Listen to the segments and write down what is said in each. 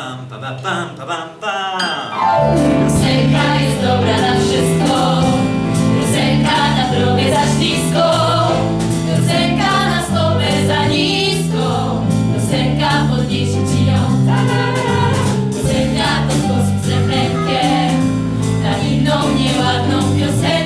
pa pa pam, pa pa pam, pa pam pam. Piosenka jest dobra na wszystko. Piosenka na drogę za ślisko. Piosenka na stopę za nisko. Piosenka podniesie ci ją. Piosenka to sposób z refrenkiem. Na inną nieładną piosenkę.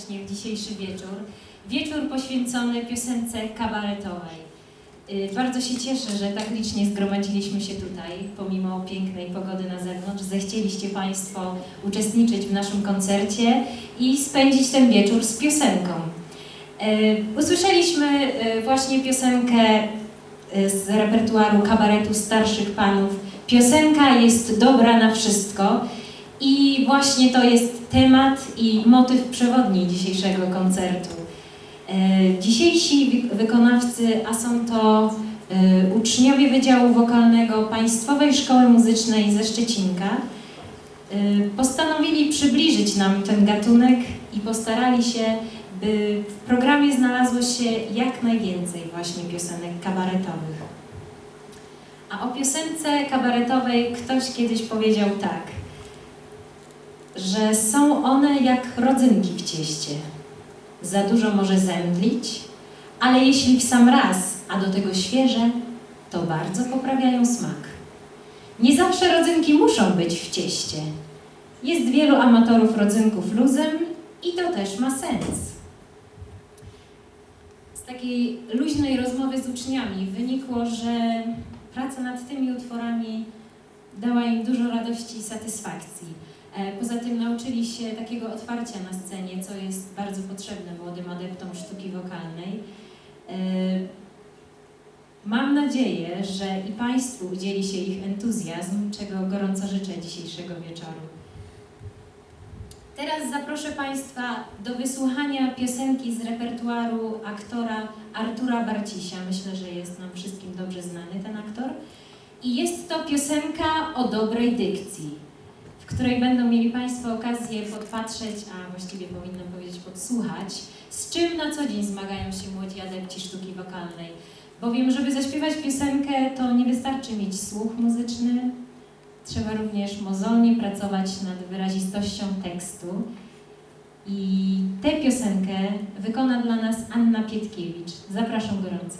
Serdecznie w dzisiejszy wieczór. Wieczór poświęcony piosence kabaretowej. Y, Bardzo się cieszę, że tak licznie zgromadziliśmy się tutaj, pomimo pięknej pogody na zewnątrz. Zechcieliście Państwo uczestniczyć w naszym koncercie i spędzić ten wieczór z piosenką. Y, Usłyszeliśmy y, właśnie piosenkę z repertuaru kabaretu starszych panów. Piosenka jest dobra na wszystko. I właśnie to jest temat i motyw przewodni dzisiejszego koncertu. E, Dzisiejsi wy- wykonawcy, a są to e, uczniowie Wydziału Wokalnego Państwowej Szkoły Muzycznej ze Szczecinka, e, postanowili przybliżyć nam ten gatunek i postarali się, by w programie znalazło się jak najwięcej właśnie piosenek kabaretowych. A o piosence kabaretowej ktoś kiedyś powiedział tak – że są one jak rodzynki w cieście. Za dużo może zemdlić, ale jeśli w sam raz, a do tego świeże, to bardzo poprawiają smak. Nie zawsze rodzynki muszą być w cieście. Jest wielu amatorów rodzynków luzem i to też ma sens. Z takiej luźnej rozmowy z uczniami wynikło, że praca nad tymi utworami dała im dużo radości i satysfakcji. E, Poza tym nauczyli się takiego otwarcia na scenie, co jest bardzo potrzebne młodym adeptom sztuki wokalnej. E, Mam nadzieję, że i Państwu udzieli się ich entuzjazm, czego gorąco życzę dzisiejszego wieczoru. Teraz zaproszę Państwa do wysłuchania piosenki z repertuaru aktora Artura Barcisia. Myślę, że jest nam wszystkim dobrze znany ten aktor. I jest to piosenka o dobrej dykcji w której będą mieli Państwo okazję podpatrzeć, a właściwie powinnam powiedzieć podsłuchać, z czym na co dzień zmagają się młodzi adepci sztuki wokalnej. Bowiem, żeby zaśpiewać piosenkę, to nie wystarczy mieć słuch muzyczny, trzeba również mozolnie pracować nad wyrazistością tekstu. I tę piosenkę wykona dla nas Anna Pietkiewicz. Zapraszam gorąco.